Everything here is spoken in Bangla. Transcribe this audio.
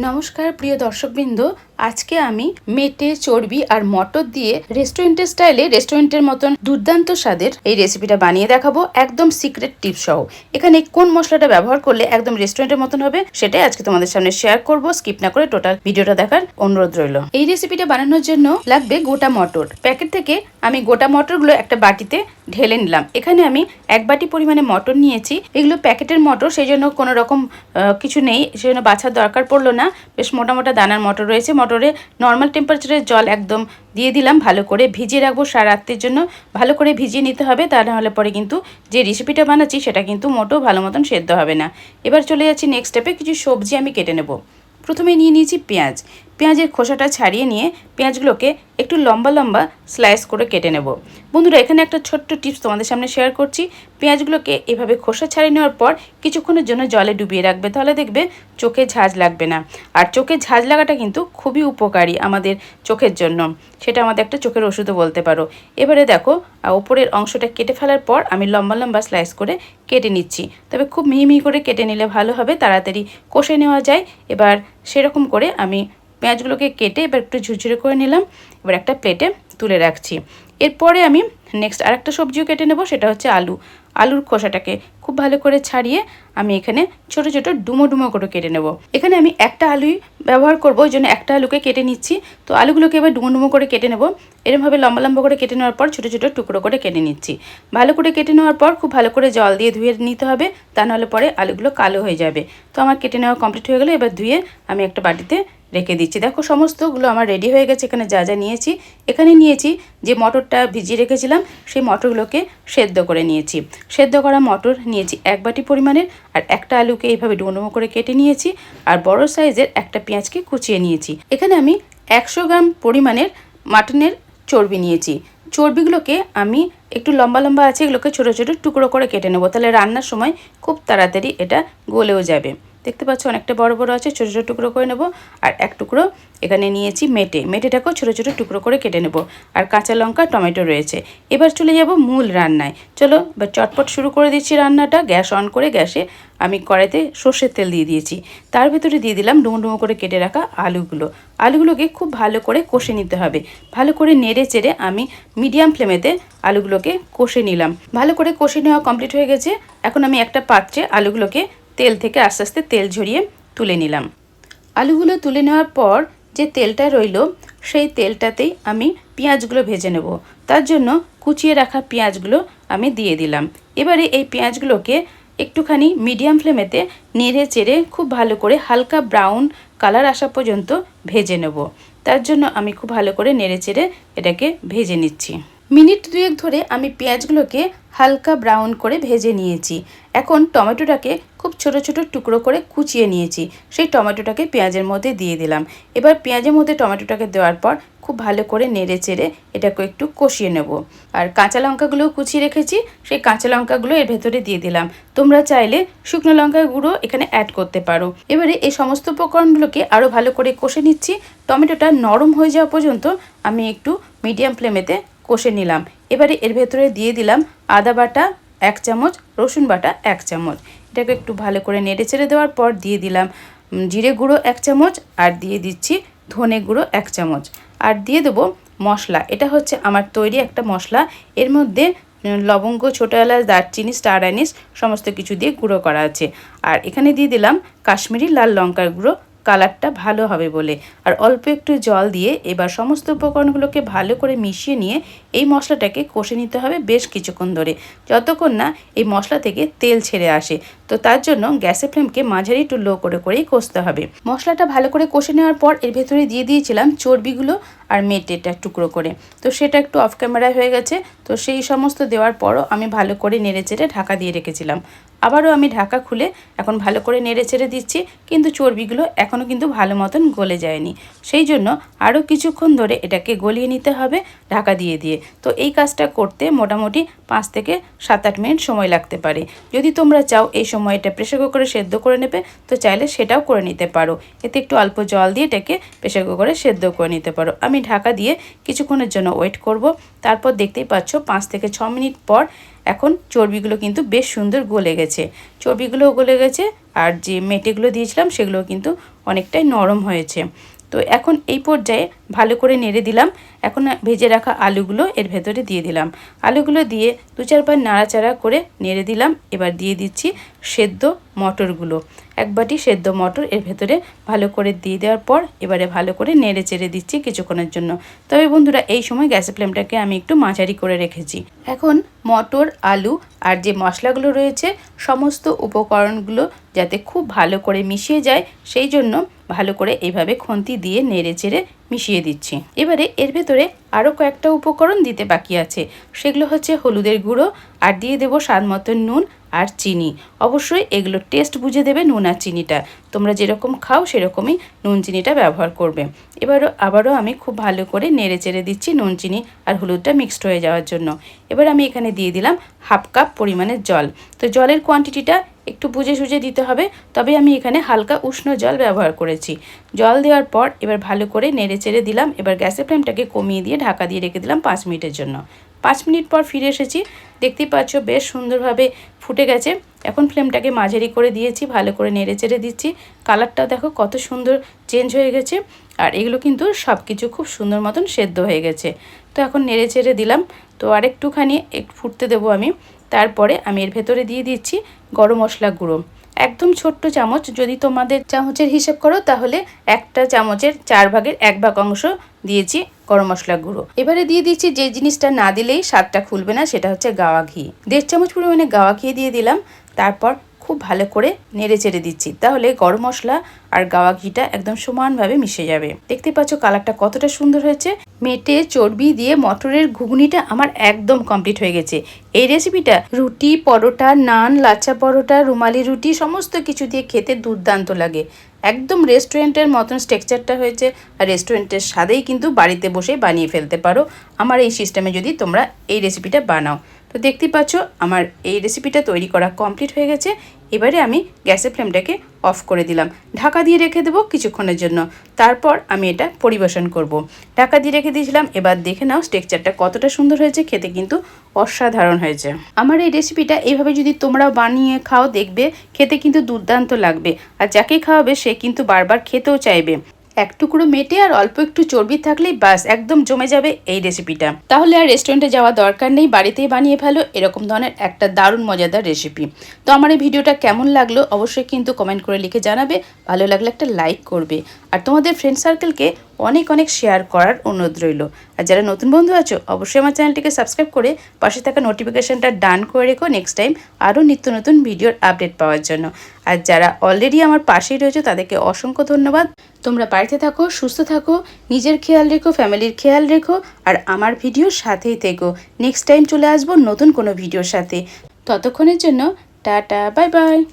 নমস্কার, প্রিয় দর্শকবৃন্দ। আজকে আমি মেটে, চর্বি আর মটর দিয়ে রেস্টুরেন্টের স্টাইলে রেস্টুরেন্টের মতন দুর্দান্ত স্বাদের এই রেসিপিটা বানিয়ে দেখাবো একদম সিক্রেট টিপ সহ। এখানে কোন মশলাটা ব্যবহার করলে একদম রেস্টুরেন্টের মতন হবে সেটাই আজকে তোমাদের সামনে শেয়ার করব। স্কিপ না করে টোটাল ভিডিওটা দেখার অনুরোধ রইল। এই রেসিপিটা বানানোর জন্য লাগবে গোটা মটর। প্যাকেট থেকে আমি গোটা মটরগুলো একটা বাটিতে ঢেলে নিলাম। এখানে আমি এক বাটি পরিমাণে মটর নিয়েছি। এগুলো প্যাকেটের মটর সেই জন্য কোনো রকম কিছু নেই সেই জন্য বাছার দরকার পড়ল না। বেশ মোটা মোটা দানার মটর রয়েছে। মটরে নর্মাল টেম্পারেচারে জল একদম দিয়ে দিলাম, ভালো করে ভিজিয়ে রাখব সারা রাত্রির জন্য। ভালো করে ভিজিয়ে নিতে হবে, তা নাহলে পরে কিন্তু যে রেসিপিটা বানাচ্ছি সেটা কিন্তু মোটো ভালো মতন সেদ্ধ হবে না। এবার চলে যাচ্ছি নেক্সট স্টেপে কিছু সবজি আমি কেটে নেব। প্রথমে নিয়ে নিয়েছি পেঁয়াজ। পেঁয়াজের খোসাটা ছাড়িয়ে নিয়ে পেঁয়াজগুলোকে একটু লম্বা লম্বা স্লাইস করে কেটে নেব। বন্ধুরা, এখানে একটা ছোট্ট টিপস তোমাদের সামনে শেয়ার করছি। পেঁয়াজগুলোকে এভাবে খোসা ছাড়িয়ে নেওয়ার পর কিছুক্ষণের জন্য জলে ডুবিয়ে রাখবে। তাহলে দেখবে চোখে ঝাঁজ লাগবে না। আর চোখে ঝাঁজ লাগাটা কিন্তু খুবই উপকারী আমাদের চোখের জন্য। সেটা আমাদের একটা চোখের ওষুধও বলতে পারো। এবারে দেখো ওপরের অংশটা কেটে ফেলার পর আমি লম্বা লম্বা স্লাইস করে কেটে নিচ্ছি। তবে খুব মিহি মিহি করে কেটে নিলে ভালো হবে, তাড়াতাড়ি কষে নেওয়া যায়। এবার সেরকম করে আমি পেঁয়াজগুলোকে কেটে এবার একটু ঝুরঝুরে করে নিলাম, এবার একটা প্লেটে তুলে রাখছি। এরপরে আমি নেক্সট আরেকটা সবজিও কেটে নেব, সেটা হচ্ছে আলু। আলুর খোসাটাকে খুব ভালো করে ছাড়িয়ে আমি এখানে ছোট ছোট ডুমো ডুমো করে কেটে নেব। এখানে আমি একটা আলুই ব্যবহার করব, ওই জন্য একটা আলুকে কেটে নিচ্ছি। তো আলুগুলোকে এবার ডুমো ডুমো করে কেটে নেব। এরমভাবে লম্বা লম্বা করে কেটে নেওয়ার পর ছোট ছোট টুকরো করে কেটে নিচ্ছি। ভালো করে কেটে নেওয়ার পর খুব ভালো করে জল দিয়ে ধুয়ে নিতে হবে, তা নাহলে পরে আলুগুলো কালো হয়ে যাবে। তো আমার কেটে নেওয়া কমপ্লিট হয়ে গেলে, এবার ধুয়ে আমি একটা বাটিতে রেখে দিচ্ছি। দেখো, সমস্তগুলো আমার রেডি হয়ে গেছে। এখানে যা যা নিয়েছি, এখানে নিয়েছি যে মটরটা ভিজিয়ে রেখেছিলাম, সেই মটরগুলোকে সেদ্ধ করে নিয়েছি। সেদ্ধ করা মটর নিয়েছি এক বাটি পরিমাণের, আর একটা আলুকে এইভাবে ডুমো করে কেটে নিয়েছি, আর বড় সাইজের একটা পেঁয়াজকে কুচিয়ে নিয়েছি। এখানে আমি একশো গ্রাম পরিমাণের মাটনের চর্বি নিয়েছি। চর্বিগুলোকে আমি একটু লম্বা লম্বা আছে, এগুলোকে ছোটো ছোটো টুকরো করে কেটে নেব। তাহলে রান্নার সময় খুব তাড়াতাড়ি এটা গলেও যাবে। দেখতে পাচ্ছ অনেকটা বড় বড় আছে, ছোটো ছোটো টুকরো করে নেব। আর এক টুকরো এখানে নিয়েছি মেটে। মেটেটাকেও ছোটো ছোটো টুকরো করে কেটে নেব। আর কাঁচা লঙ্কা, টমেটো রয়েছে। এবার চলে যাব মূল রান্নায়। চলো, এবার চটপট শুরু করে দিচ্ছি রান্নাটা। গ্যাস অন করে গ্যাসে আমি কড়াইতে সর্ষের তেল দিয়ে দিয়েছি। তার ভেতরে দিয়ে দিলাম ডুমো ডুমো করে কেটে রাখা আলুগুলো। আলুগুলোকে খুব ভালো করে কষে নিতে হবে। ভালো করে নেড়ে চেড়ে আমি মিডিয়াম ফ্লেমেতে আলুগুলোকে কষে নিলাম। ভালো করে কষে নেওয়া কমপ্লিট হয়ে গেছে। এখন আমি একটা পাত্রে আলুগুলোকে তেল থেকে আস্তে আস্তে তেল ঝরিয়ে তুলে নিলাম। আলুগুলো তুলে নেওয়ার পর যে তেলটা রইল, সেই তেলটাতেই আমি পেঁয়াজগুলো ভেজে নেব। তার জন্য কুচিয়ে রাখা পেঁয়াজগুলো আমি দিয়ে দিলাম। এবারে এই পেঁয়াজগুলোকে একটুখানি মিডিয়াম ফ্লেমেতে নেড়ে চেড়ে খুব ভালো করে হালকা ব্রাউন কালার আসা পর্যন্ত ভেজে নেব। তার জন্য আমি খুব ভালো করে নেড়ে চেড়ে এটাকে ভেজে নিচ্ছি। মিনিট দুয়েক ধরে আমি পেঁয়াজগুলোকে হালকা ব্রাউন করে ভেজে নিয়েছি। এখন টমেটোটাকে খুব ছোট ছোট টুকরো করে কুচিয়ে নিয়েছি। সেই টমেটোটাকে পেঁয়াজের মধ্যে দিয়ে দিলাম। এবার পেঁয়াজের মধ্যে টমেটোটাকে দেওয়ার পর খুব ভালো করে নেড়ে চেড়ে এটাকে একটু কষিয়ে নেব। আর কাঁচা লঙ্কাগুলোও কুচিয়ে রেখেছি। সেই কাঁচা লঙ্কাগুলো এর ভেতরে দিয়ে দিলাম। তোমরা চাইলে শুকনো লঙ্কার গুঁড়ো এখানে অ্যাড করতে পারো। এবারে এই সমস্ত উপকরণগুলোকে আরও ভালো করে কষে নিচ্ছি। টমেটোটা নরম হয়ে যাওয়া পর্যন্ত আমি একটু মিডিয়াম ফ্লেমেতে কষে নিলাম। এবারে এর ভেতরে দিয়ে দিলাম আদা বাটা, এক চামচ, রসুন বাটা, এক চামচ। এটাকে একটু ভালো করে নেড়ে চেড়ে দেওয়ার পর দিয়ে দিলাম জিরে গুঁড়ো এক চামচ আর দিয়ে দিচ্ছি ধনে গুঁড়ো এক চামচ। আর দিয়ে দেবো মশলা। এটা হচ্ছে আমার তৈরি একটা মশলা। এর মধ্যে লবঙ্গ, ছোটো এলাচ, দারচিনি, স্টার অ্যানিস সমস্ত কিছু দিয়ে গুঁড়ো করা আছে। আর এখানে দিয়ে দিলাম কাশ্মীরি লাল লঙ্কার গুঁড়ো। কালারটা ভালো হবে বলে। আর অল্প একটু জল দিয়ে এবার সমস্ত উপকরণগুলোকে ভালো করে মিশিয়ে নিয়ে এই মশলাটাকে কষে নিতে হবে বেশ কিছুক্ষণ ধরে। যতক্ষণ না এই মশলা থেকে তেল ছেড়ে আসে, তো তার জন্য গ্যাসের ফ্লেমকে মাঝারি একটু লো করে করেই কষতে হবে। মশলাটা ভালো করে কষে নেওয়ার পর এর ভেতরে দিয়ে দিয়েছিলাম চর্বিগুলো আর মেটেটা টুকরো করে। তো সেটা একটু অফ ক্যামেরায় হয়ে গেছে, তো সেই সমস্ত দেওয়ার পরও আমি ভালো করে নেড়ে চেড়ে ঢাকা দিয়ে রেখেছিলাম। আবারও আমি ঢাকা খুলে এখন ভালো করে নেড়ে চেড়ে দিচ্ছি, কিন্তু চর্বিগুলো এখনও কিন্তু ভালো মতন গলে যায়নি। সেই জন্য আরও কিছুক্ষণ ধরে এটাকে গলিয়ে নিতে হবে ঢাকা দিয়ে দিয়ে। তো এই কাজটা করতে মোটামুটি পাঁচ থেকে সাত আট মিনিট সময় লাগতে পারে। যদি তোমরা চাও এই সময়টা প্রেশার কুকারে সেদ্ধ করে নেবে, তো চাইলে সেটাও করে নিতে পারো। এতে একটু অল্প জল দিয়ে এটাকে প্রেশার কুকারে সেদ্ধ করে নিতে পারো। আমি ঢাকা দিয়ে কিছুক্ষণের জন্য ওয়েট করব। তারপর দেখতেই পাচ্ছ পাঁচ থেকে ছ মিনিট পর এখন চর্বিগুলো কিন্তু বেশ সুন্দর গলে গেছে। চর্বিগুলোও গলে গেছে, আর যে মেটেগুলো দিয়েছিলাম সেগুলো কিন্তু অনেকটাই নরম হয়েছে। তো এখন এই পর্যায়ে ভালো করে নেড়ে দিলাম। এখন ভেজে রাখা আলুগুলো এর ভেতরে দিয়ে দিলাম। আলুগুলো দিয়ে দু চারবার নাড়াচাড়া করে নেড়ে দিলাম। এবার দিয়ে দিচ্ছি সেদ্ধ মটরগুলো। এক বাটি সেদ্ধ মটর এর ভেতরে ভালো করে দিয়ে দেওয়ার পর এবারে ভালো করে নেড়ে চেড়ে দিচ্ছি কিছুক্ষণের জন্য। তবে বন্ধুরা, এই সময় গ্যাসের ফ্লেমটাকে আমি একটু মাঝারি করে রেখেছি। এখন মটর, আলু আর যে মশলাগুলো রয়েছে, সমস্ত উপকরণগুলো যাতে খুব ভালো করে মিশিয়ে যায়, সেই জন্য ভালো করে এইভাবে খুন্তি দিয়ে নেড়ে চেড়ে মিশিয়ে দিচ্ছি। এবারে এর ভেতরে আরও কয়েকটা উপকরণ দিতে বাকি আছে। সেগুলো হচ্ছে হলুদের গুঁড়ো আর দিয়ে দেবো স্বাদ মতন নুন আর চিনি। অবশ্যই এগুলো টেস্ট বুঝে দেবে নুন আর চিনিটা। তোমরা যেরকম খাও সেরকমই নুন চিনিটা ব্যবহার করবে। এবারও আবারও আমি খুব ভালো করে নেড়ে চেড়ে দিচ্ছি নুন, চিনি আর হলুদটা মিক্সড হয়ে যাওয়ার জন্য। এবার আমি এখানে দিয়ে দিলাম হাফ কাপ পরিমাণের জল। তো জলের কোয়ান্টিটিটা একটু বুঝে সুঝে দিতে হবে। তবে আমি এখানে হালকা উষ্ণ জল ব্যবহার করেছি। জল দেওয়ার পর এবার ভালো করে নেড়ে চেড়ে দিলাম। এবার গ্যাসের ফ্লেমটাকে কমিয়ে দিয়ে ঢাকা দিয়ে রেখে দিলাম পাঁচ মিনিটের জন্য। পাঁচ মিনিট পর ফিরে এসেছি। দেখতেই পাচ্ছ বেশ সুন্দরভাবে ফুটে গেছে। এখন ফ্লেমটাকে মাঝারি করে দিয়েছি, ভালো করে নেড়ে চেড়ে দিচ্ছি। কালারটাও দেখো কত সুন্দর চেঞ্জ হয়ে গেছে। আর এগুলো কিন্তু সব কিছু খুব সুন্দর মতন সেদ্ধ হয়ে গেছে। তো এখন নেড়ে চেড়ে দিলাম। তো আরেকটুখানি, একটু ফুটতে দেবো আমি। তারপরে আমি এর ভেতরে দিয়ে দিচ্ছি গরম মশলা গুঁড়ো। একদম ছোট্ট চামচ, যদি তোমাদের চামচের হিসেব করো, তাহলে একটা চামচের চার ভাগের এক ভাগ অংশ দিয়েছি গরম মশলা গুঁড়ো। এবারে দিয়ে দিচ্ছি যে জিনিসটা না দিলেই স্বাদটা খুলবে না, সেটা হচ্ছে গাওয়া ঘি। দেড় চামচ পরিমাণে গাওয়া ঘি দিয়ে দিলাম। তারপর খুব ভালো করে নেড়ে চেড়ে দিচ্ছি। তাহলে গরম মশলা আর গাওয়া ঘিটা একদম সমানভাবে মিশে যাবে। দেখতে পাচ্ছ কালারটা কতটা সুন্দর হয়েছে। মেটে চর্বি দিয়ে মটরের ঘুগনিটা আমার একদম কমপ্লিট হয়ে গেছে। এই রেসিপিটা রুটি, পরোটা, নান লাচ্চা পরোটা, রুমালি রুটি, সমস্ত কিছু দিয়ে খেতে দুর্দান্ত লাগে। একদম রেস্টুরেন্টের মতন স্ট্রাকচারটা হয়েছে আর রেস্টুরেন্টের স্বাদেই কিন্তু বাড়িতে বসে বানিয়ে ফেলতে পারো। আমার এই সিস্টেমে যদি তোমরা এই রেসিপিটা বানাও। তো দেখতেই পাচ্ছ, আমার এই রেসিপিটা তৈরি করা কমপ্লিট হয়ে গেছে। এবারে আমি গ্যাসের ফ্লেমটাকে অফ করে দিলাম। ঢাকা দিয়ে রেখে দেবো কিছুক্ষণের জন্য। তারপর আমি এটা পরিবেশন করব। ঢাকা দিয়ে রেখে দিয়েছিলাম, এবার দেখে নাও স্টেকচারটা কতটা সুন্দর হয়েছে, খেতে কিন্তু অসাধারণ হয়েছে। আমার এই রেসিপিটা এইভাবে যদি তোমরাও বানিয়ে খাও, দেখবে খেতে কিন্তু দুর্দান্ত লাগবে। আর যাকে খাওয়াবে, সে কিন্তু বারবার খেতেও চাইবে। এক টুকরো মেটে আর অল্প একটু চর্বি থাকলেই বাস, একদম জমে যাবে এই রেসিপিটা তাহলে আর রেস্টুরেন্টে যাওয়া দরকার নেই, বাড়িতেই বানিয়ে ফেলো, এরকম ধরনের একটা দারুণ মজাদার রেসিপি তো আমার এই ভিডিওটা কেমন লাগল অবশ্যই কিন্তু কমেন্ট করে লিখে জানাবে, ভালো লাগলে একটা লাইক করবে। আর তোমাদের ফ্রেন্ড সার্কেলকে অনেক অনেক শেয়ার করার অনুরোধ রইল। আর যারা নতুন বন্ধু আছো, অবশ্যই আমার চ্যানেলটিকে সাবস্ক্রাইব করে পাশে থাকা নোটিফিকেশানটা ডান করে রেখো নেক্সট টাইম আরও নিত্য নতুন ভিডিওর আপডেট পাওয়ার জন্য। আর যারা অলরেডি আমার পাশেই রয়েছে, তাদেরকে অসংখ্য ধন্যবাদ। তোমরা বাড়িতে থাকো, সুস্থ থাকো, নিজের খেয়াল রেখো ফ্যামিলির খেয়াল রেখো, আর আমার ভিডিওর সাথেই থেকো। নেক্সট টাইম চলে আসব নতুন কোনো ভিডিওর সাথে। ততক্ষণের জন্য, টাটা বাই বাই